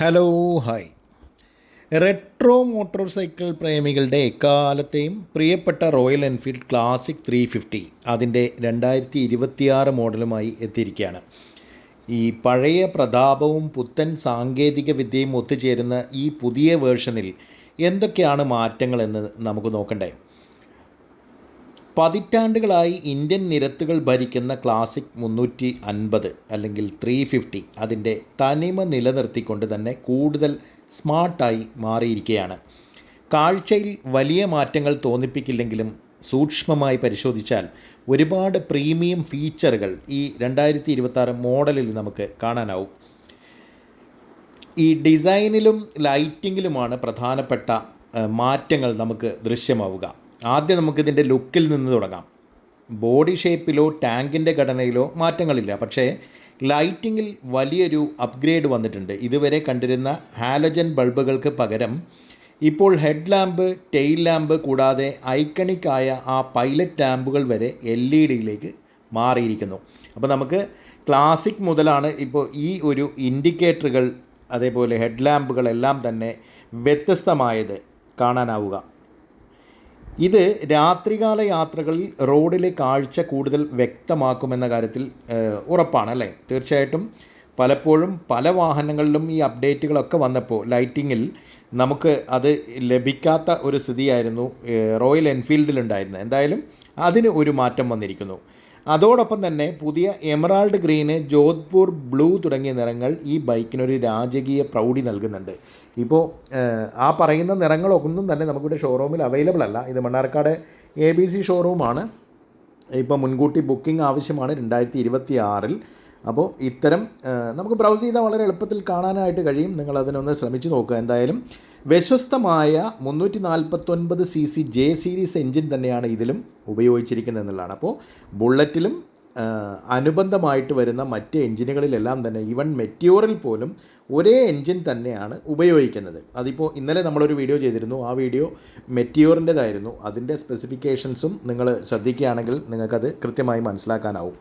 Hello hi retro motor cycle പ്രേമികളുടെ എക്കാലത്തെയും പ്രിയപ്പെട്ട Royal Enfield Classic three fifty അതിന്റെ രണ്ടായിരത്തി ഇരുപത്തിയാറ് മോഡലുമായി എത്തിയിരിക്കുകയാണ്. ഈ പഴയ പ്രതാപവും പുത്തൻ സാങ്കേതിക വിദ്യയും ഒത്തുചേരുന്ന ഈ പുതിയ വേർഷനിൽ എന്തൊക്കെയാണ് മാറ്റങ്ങളെന്ന് നമുക്ക് നോക്കണ്ടേ? പതിറ്റാണ്ടുകളായി ഇന്ത്യൻ നിരത്തുകൾ ഭരിക്കുന്ന ക്ലാസിക് മുന്നൂറ്റി അൻപത് അല്ലെങ്കിൽ ത്രീ ഫിഫ്റ്റി അതിന്റെ തനിമ നിലനിർത്തിക്കൊണ്ട് തന്നെ കൂടുതൽ സ്മാർട്ടായി മാറിയിരിക്കുകയാണ്. കാഴ്ചയിൽ വലിയ മാറ്റങ്ങൾ തോന്നിപ്പിക്കില്ലെങ്കിലും സൂക്ഷ്മമായി പരിശോധിച്ചാൽ ഒരുപാട് പ്രീമിയം ഫീച്ചറുകൾ ഈ രണ്ടായിരത്തി ഇരുപത്താറ് മോഡലിൽ നമുക്ക് കാണാനാവും. ഈ ഡിസൈനിലും ലൈറ്റിങ്ങിലുമാണ് പ്രധാനപ്പെട്ട മാറ്റങ്ങൾ നമുക്ക് ദൃശ്യമാവുക. ആദ്യം നമുക്കിതിന്റെ ലുക്കിൽ നിന്ന് തുടങ്ങാം. ബോഡി ഷേപ്പിലോ ടാങ്കിന്റെ ഘടനയിലോ മാറ്റങ്ങളില്ല. പക്ഷേ ലൈറ്റിങ്ങിൽ വലിയൊരു അപ്ഗ്രേഡ് വന്നിട്ടുണ്ട്. ഇതുവരെ കണ്ടിരുന്ന ഹാലജൻ ബൾബുകൾക്ക് പകരം ഇപ്പോൾ ഹെഡ് ലാമ്പ് ടെയിൽ ലാമ്പ് കൂടാതെ ഐക്കണിക്കായ ആ പൈലറ്റ് ലാമ്പുകൾ വരെ എൽ ഇ ഡിയിലേക്ക് മാറിയിരിക്കുന്നു. അപ്പോൾ നമുക്ക് ക്ലാസിക് മുതലാണ് ഇപ്പോൾ ഈ ഒരു ഇൻഡിക്കേറ്ററുകൾ അതേപോലെ ഹെഡ് ലാമ്പുകളെല്ലാം തന്നെ വ്യത്യസ്തമായത് കാണാനാവുക. ഇത് രാത്രികാല യാത്രകളിൽ റോഡിലെ കാഴ്ച കൂടുതൽ വ്യക്തമാക്കുമെന്ന കാര്യത്തിൽ ഉറപ്പാണ് അല്ലേ? തീർച്ചയായിട്ടും. പലപ്പോഴും പല വാഹനങ്ങളിലും ഈ അപ്ഡേറ്റുകളൊക്കെ വന്നപ്പോൾ ലൈറ്റിങ്ങിൽ നമുക്ക് അത് ലഭിക്കാത്ത ഒരു സ്ഥിതിയായിരുന്നു റോയൽ എൻഫീൽഡിലുണ്ടായിരുന്നത്. എന്തായാലും അതിന് ഒരു മാറ്റം വന്നിരിക്കുന്നു. അതോടൊപ്പം തന്നെ പുതിയ എമറാൾഡ് ഗ്രീന് ജോധ്പൂർ ബ്ലൂ തുടങ്ങിയ നിറങ്ങൾ ഈ ബൈക്കിനൊരു രാജകീയ പ്രൗഢി നൽകുന്നുണ്ട്. ഇപ്പോൾ ആ പറയുന്ന നിറങ്ങളൊന്നും തന്നെ നമുക്കിവിടെ ഷോറൂമിൽ അവൈലബിൾ അല്ല. ഇത് മണ്ണാർക്കാട് എ ബി സി ഷോറൂമാണ് ഇപ്പോൾ മുൻകൂട്ടി ബുക്കിംഗ് ആവശ്യമാണ് രണ്ടായിരത്തി ഇരുപത്തി ആറിൽ അപ്പോൾ ഇത്തരം നമുക്ക് ബ്രൗസ് ചെയ്താൽ വളരെ എളുപ്പത്തിൽ കാണാനായിട്ട് കഴിയും. നിങ്ങൾ അതിനൊന്ന് ശ്രമിച്ചു നോക്കുക എന്തായാലും. വ്യത്യസ്തമായ മുന്നൂറ്റി നാൽപ്പത്തൊൻപത് C C J series engine തന്നെയാണ് ഇതിലും ഉപയോഗിച്ചിരിക്കുന്നത് എന്നുള്ളതാണ്. അപ്പോൾ ബുള്ളറ്റിലും അനുബന്ധമായിട്ട് വരുന്ന മറ്റ് എൻജിനുകളിലെല്ലാം തന്നെ ഈവൻ മെറ്റിയോറിൽ പോലും ഒരേ എൻജിൻ തന്നെയാണ് ഉപയോഗിക്കുന്നത്. അതിപ്പോൾ ഇന്നലെ നമ്മളൊരു വീഡിയോ ചെയ്തിരുന്നു. ആ വീഡിയോ മെറ്റ്യോറിന്റെതായിരുന്നു അതിന്റെ സ്പെസിഫിക്കേഷൻസും നിങ്ങൾ ശ്രദ്ധിക്കുകയാണെങ്കിൽ നിങ്ങൾക്കത് കൃത്യമായി മനസ്സിലാക്കാനാവും.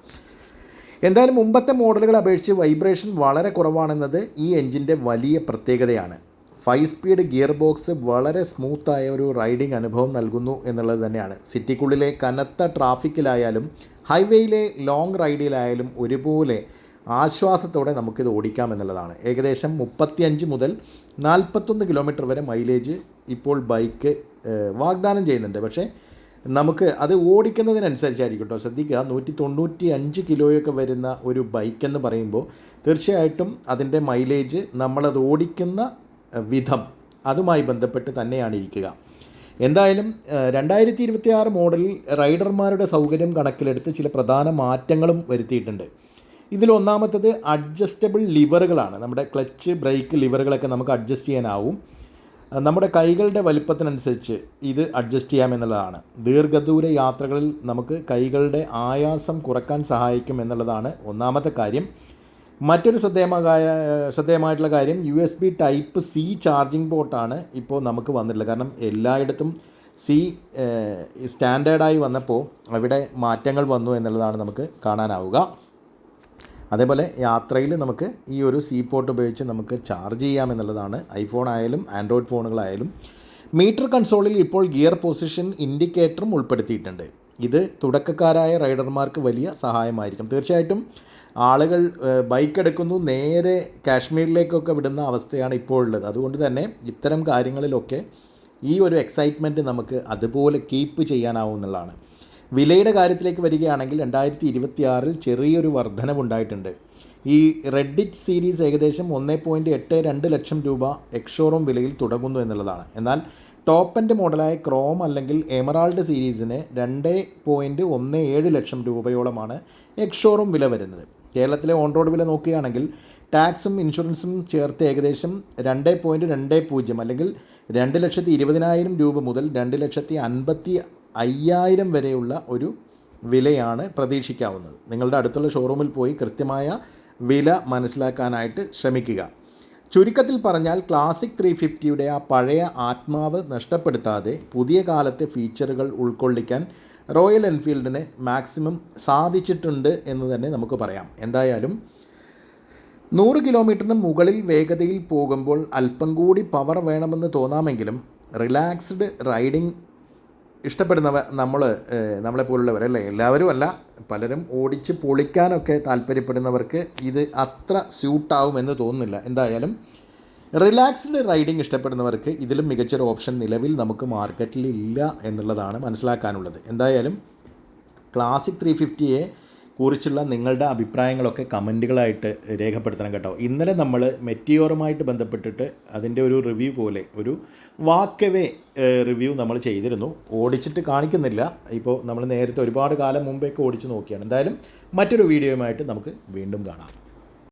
എന്തായാലും മുമ്പത്തെ മോഡലുകളെ അപേക്ഷിച്ച് വൈബ്രേഷൻ വളരെ കുറവാണെന്നത് ഈ എൻജിന്റെ വലിയ പ്രത്യേകതയാണ്. ഫൈവ് സ്പീഡ് ഗിയർ ബോക്സ് വളരെ സ്മൂത്തായ ഒരു റൈഡിംഗ് അനുഭവം നൽകുന്നു എന്നുള്ളത് തന്നെയാണ്. സിറ്റിക്കുള്ളിലെ കനത്ത ട്രാഫിക്കിലായാലും ഹൈവേയിലെ ലോങ് റൈഡിലായാലും ഒരുപോലെ ആശ്വാസത്തോടെ നമുക്കിത് ഓടിക്കാം എന്നുള്ളതാണ്. ഏകദേശം മുപ്പത്തിയഞ്ച് മുതൽ നാൽപ്പത്തൊന്ന് കിലോമീറ്റർ വരെ മൈലേജ് ഇപ്പോൾ ബൈക്ക് വാഗ്ദാനം ചെയ്യുന്നുണ്ട്. പക്ഷേ നമുക്ക് അത് ഓടിക്കുന്നതിനനുസരിച്ചായിരിക്കും കേട്ടോ. ശ്രദ്ധിക്കുക നൂറ്റി തൊണ്ണൂറ്റി അഞ്ച് കിലോയൊക്കെ വരുന്ന ഒരു ബൈക്കെന്ന് പറയുമ്പോൾ തീർച്ചയായിട്ടും അതിന്റെ മൈലേജ് നമ്മളത് ഓടിക്കുന്ന വിധം അതുമായി ബന്ധപ്പെട്ട് തന്നെയാണ് ഇരിക്കുക. എന്തായാലും രണ്ടായിരത്തി ഇരുപത്തി ആറ് മോഡലിൽ റൈഡർമാരുടെ സൗകര്യം കണക്കിലെടുത്ത് ചില പ്രധാന മാറ്റങ്ങളും വരുത്തിയിട്ടുണ്ട്. ഇതിൽ ഒന്നാമത്തത് അഡ്ജസ്റ്റബിൾ ലിവറുകളാണ്. നമ്മുടെ ക്ലച്ച് ബ്രേക്ക് ലിവറുകളൊക്കെ നമുക്ക് അഡ്ജസ്റ്റ് ചെയ്യാനാവും. നമ്മുടെ കൈകളുടെ വലിപ്പത്തിനനുസരിച്ച് ഇത് അഡ്ജസ്റ്റ് ചെയ്യാമെന്നുള്ളതാണ് ദീർഘദൂര യാത്രകളിൽ നമുക്ക് കൈകളുടെ ആയാസം കുറയ്ക്കാൻ സഹായിക്കും എന്നുള്ളതാണ് ഒന്നാമത്തെ കാര്യം. മറ്റൊരു ശ്രദ്ധേയമായ ശ്രദ്ധേയമായിട്ടുള്ള കാര്യം U S B type C charging പോർട്ടാണ് ഇപ്പോൾ നമുക്ക് വന്നിട്ടുള്ളത്. കാരണം എല്ലായിടത്തും സി സ്റ്റാൻഡേർഡായി വന്നപ്പോൾ അവിടെ മാറ്റങ്ങൾ വന്നു എന്നുള്ളതാണ് നമുക്ക് കാണാനാവുക. അതേപോലെ യാത്രയിൽ നമുക്ക് ഈ ഒരു സി പോർട്ട് ഉപയോഗിച്ച് നമുക്ക് ചാർജ് ചെയ്യാം എന്നുള്ളതാണ്. ഐഫോൺ ആയാലും ആൻഡ്രോയിഡ് ഫോണുകളായാലും. മീറ്റർ കൺസോളിൽ ഇപ്പോൾ ഗിയർ പൊസിഷൻ ഇൻഡിക്കേറ്ററും ഉൾപ്പെടുത്തിയിട്ടുണ്ട്. ഇത് തുടക്കക്കാരായ റൈഡർമാർക്ക് വലിയ സഹായമായിരിക്കും. തീർച്ചയായിട്ടും ആളുകൾ ബൈക്ക് എടുക്കുന്നു നേരെ കാശ്മീരിലേക്കൊക്കെ വിടുന്ന അവസ്ഥയാണ് ഇപ്പോൾ ഉള്ളത്. അതുകൊണ്ട് തന്നെ ഇത്തരം കാര്യങ്ങളിലൊക്കെ ഈ ഒരു എക്സൈറ്റ്മെന്റ് നമുക്ക് അതുപോലെ കീപ്പ് ചെയ്യാനാവും എന്നുള്ളതാണ്. വിലയുടെ കാര്യത്തിലേക്ക് വരികയാണെങ്കിൽ രണ്ടായിരത്തി ഇരുപത്തി ആറിൽ ചെറിയൊരു വർധനവുണ്ടായിട്ടുണ്ട്. ഈ റെഡിറ്റ് സീരീസ് ഏകദേശം ഒന്ന് പോയിന്റ് എട്ട് രണ്ട് ലക്ഷം രൂപ എക്സോറൂം വിലയിൽ തുടങ്ങുന്നു എന്നുള്ളതാണ്. എന്നാൽ ടോപ്പ് എൻഡ് മോഡലായ ക്രോം അല്ലെങ്കിൽ എമറാൾഡ് സീരീസിന് രണ്ട് പോയിന്റ് ഒന്ന് ഏഴ് ലക്ഷം രൂപയോളമാണ് എക്സോറൂം വില വരുന്നത്. കേരളത്തിലെ ഓൺ റോഡ് വില നോക്കുകയാണെങ്കിൽ ടാക്സും ഇൻഷുറൻസും ചേർത്ത് ഏകദേശം രണ്ട് പോയിന്റ് രണ്ട് പൂജ്യം അല്ലെങ്കിൽ രണ്ട് ലക്ഷത്തി ഇരുപതിനായിരം രൂപ മുതൽ രണ്ട് ലക്ഷത്തി അൻപത്തി അയ്യായിരം വരെയുള്ള ഒരു വിലയാണ് പ്രതീക്ഷിക്കാവുന്നത്. നിങ്ങളുടെ അടുത്തുള്ള ഷോറൂമിൽ പോയി കൃത്യമായ വില മനസ്സിലാക്കാനായിട്ട് ശ്രമിക്കുക. ചുരുക്കത്തിൽ പറഞ്ഞാൽ ക്ലാസിക് ത്രീ ഫിഫ്റ്റിയുടെ ആ പഴയ ആത്മാവ് നഷ്ടപ്പെടുത്താതെ പുതിയ കാലത്തെ ഫീച്ചറുകൾ ഉൾക്കൊള്ളിക്കാൻ റോയൽ എൻഫീൽഡിനെ മാക്സിമം സാധിച്ചിട്ടുണ്ട് എന്ന് തന്നെ നമുക്ക് പറയാം. എന്തായാലും നൂറ് കിലോമീറ്ററിന് മുകളിൽ വേഗതയിൽ പോകുമ്പോൾ അല്പം കൂടി പവർ വേണമെന്ന് തോന്നാമെങ്കിലും റിലാക്സ്ഡ് റൈഡിംഗ് ഇഷ്ടപ്പെടുന്നവർ നമ്മൾ നമ്മളെപ്പോലുള്ളവർ അല്ലേ? എല്ലാവരും അല്ല പലരും ഓടിച്ച് പൊളിക്കാനൊക്കെ താല്പര്യപ്പെടുന്നവർക്ക് ഇത് അത്ര സ്യൂട്ടാവുമെന്ന് തോന്നുന്നില്ല. എന്തായാലും റിലാക്സ്ഡ് റൈഡിംഗ് ഇഷ്ടപ്പെടുന്നവർക്ക് ഇതിലും മികച്ചൊരു ഓപ്ഷൻ നിലവിൽ നമുക്ക് മാർക്കറ്റിൽ ഇല്ല എന്നുള്ളതാണ് മനസ്സിലാക്കാനുള്ളത്. എന്തായാലും ക്ലാസിക് ത്രീ ഫിഫ്റ്റിയെ കുറിച്ചുള്ള നിങ്ങളുടെ അഭിപ്രായങ്ങളൊക്കെ കമന്റുകളായിട്ട് രേഖപ്പെടുത്തണം കേട്ടോ. ഇന്നലെ നമ്മൾ മെറ്റിയോറുമായിട്ട് ബന്ധപ്പെട്ടിട്ട് അതിന്റെ ഒരു റിവ്യൂ പോലെ ഒരു വാക്കവേ റിവ്യൂ നമ്മൾ ചെയ്തിരുന്നു. ഓടിച്ചിട്ട് കാണിക്കുന്നില്ല. ഇപ്പോൾ നമ്മൾ നേരത്തെ ഒരുപാട് കാലം മുമ്പേക്ക് ഓടിച്ച് നോക്കിയാണ്. എന്തായാലും മറ്റൊരു വീഡിയോയുമായിട്ട് നമുക്ക് വീണ്ടും കാണാം.